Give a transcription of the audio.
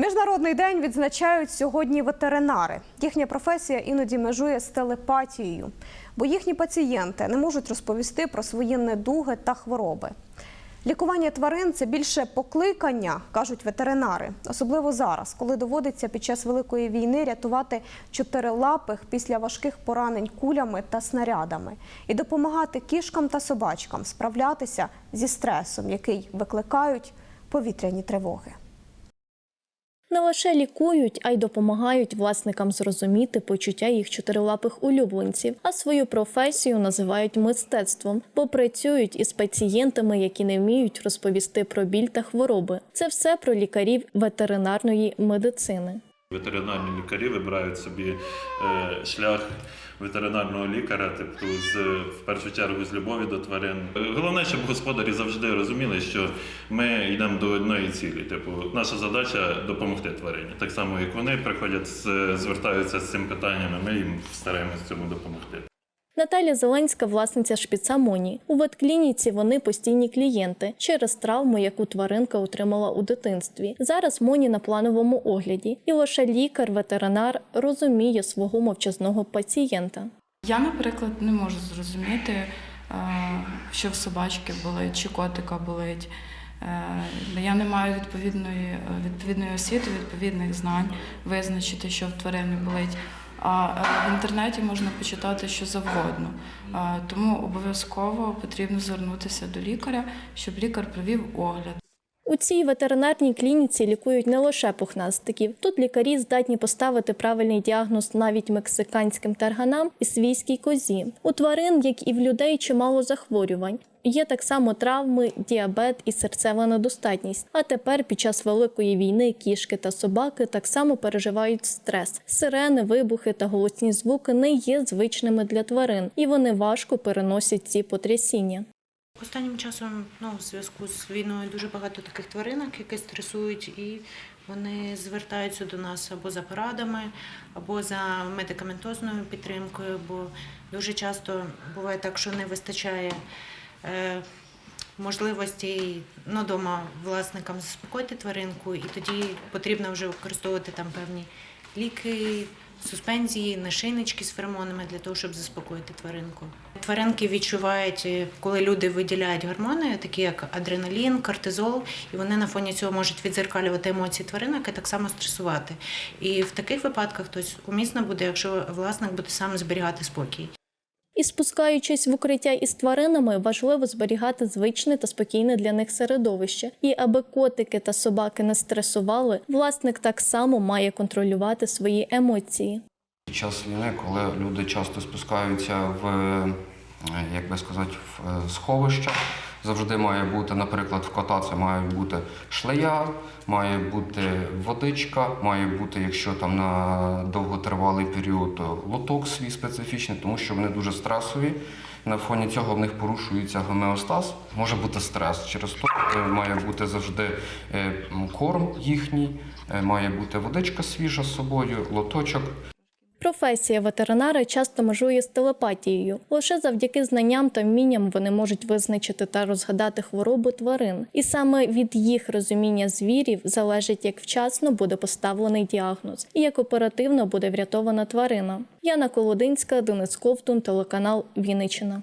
Міжнародний день відзначають сьогодні ветеринари. Їхня професія іноді межує з телепатією, бо їхні пацієнти не можуть розповісти про свої недуги та хвороби. Лікування тварин це більше покликання, кажуть ветеринари, особливо зараз, коли доводиться під час великої війни рятувати чотирилапих після важких поранень кулями та снарядами і допомагати кішкам та собачкам справлятися зі стресом, який викликають повітряні тривоги. Не лише лікують, а й допомагають власникам зрозуміти почуття їх чотирилапих улюбленців, а свою професію називають мистецтвом, бо працюють із пацієнтами, які не вміють розповісти про біль та хвороби. Це все про лікарів ветеринарної медицини. Ветеринарні лікарі вибирають собі е, шлях ветеринарного лікаря, тобто з в першу чергу з любові до тварин. Е, Головне, щоб господарі завжди розуміли, що ми йдемо до одної цілі. Типу, наша задача допомогти тварині. Так само, як вони приходять, звертаються з цим питанням, ми їм стараємося цьому допомогти. Наталя Зеленська, власниця шпіца Моні. У ветклініці вони постійні клієнти через травму, яку тваринка отримала у дитинстві. Зараз Моні на плановому огляді, і лише лікар-ветеринар розуміє свого мовчазного пацієнта. Я, наприклад, не можу зрозуміти, е, що в собачки болить чи котика болить. Е, Я не маю відповідної, е, відповідної освіти, відповідних знань визначити, що в тварини болить. А е, в інтернеті можна почитати що завгодно. Е, Тому обов'язково потрібно звернутися до лікаря, щоб лікар провів огляд. У цій ветеринарній клініці лікують не лише пухнастиків. Тут лікарі здатні поставити правильний діагноз навіть мексиканським тарганам і свійській козі. У тварин, як і в людей, чимало захворювань. Є так само травми, діабет і серцева недостатність. А тепер, під час великої війни, кішки та собаки так само переживають стрес. Сирени, вибухи та голосні звуки не є звичними для тварин, і вони важко переносять ці потрясіння. Останнім часом ну, в зв'язку з війною дуже багато таких тваринок, які стресують, і вони звертаються до нас або за порадами, або за медикаментозною підтримкою, бо дуже часто буває так, що не вистачає е, можливості ну, дома власникам заспокоїти тваринку, і тоді потрібно вже використовувати там певні ліки, суспензії, нашийнички з феромонами для того, щоб заспокоїти тваринку. Тваринки відчувають, е, коли люди виділяють гормони, такі як адреналін, кортизол, і вони на фоні цього можуть відзеркалювати емоції тваринок і так само стресувати. І в таких випадках хтось умісно буде, якщо власник буде сам зберігати спокій. І спускаючись в укриття із тваринами, важливо зберігати звичне та спокійне для них середовище. І аби котики та собаки не стресували, власник так само має контролювати свої емоції. Під час війни, коли люди часто спускаються в, е, як би сказати, в сховищах. сховища, завжди має бути, наприклад, в кота це має бути шлея, має бути водичка, має бути, якщо там на довготривалий період, лоток свій специфічний, тому що вони дуже стресові. На фоні цього в них порушується гомеостаз, може бути стрес. Через то е, має бути завжди е, корм їхній, е, має бути водичка свіжа з собою, лоточок. Професія ветеринара часто межує з телепатією. Лише завдяки знанням та вмінням вони можуть визначити та розгадати хвороби тварин. І саме від їх розуміння звірів залежить, як вчасно буде поставлений діагноз і як оперативно буде врятована тварина. Яна Колодинська, Денис Ковтун, телеканал Вінниччина.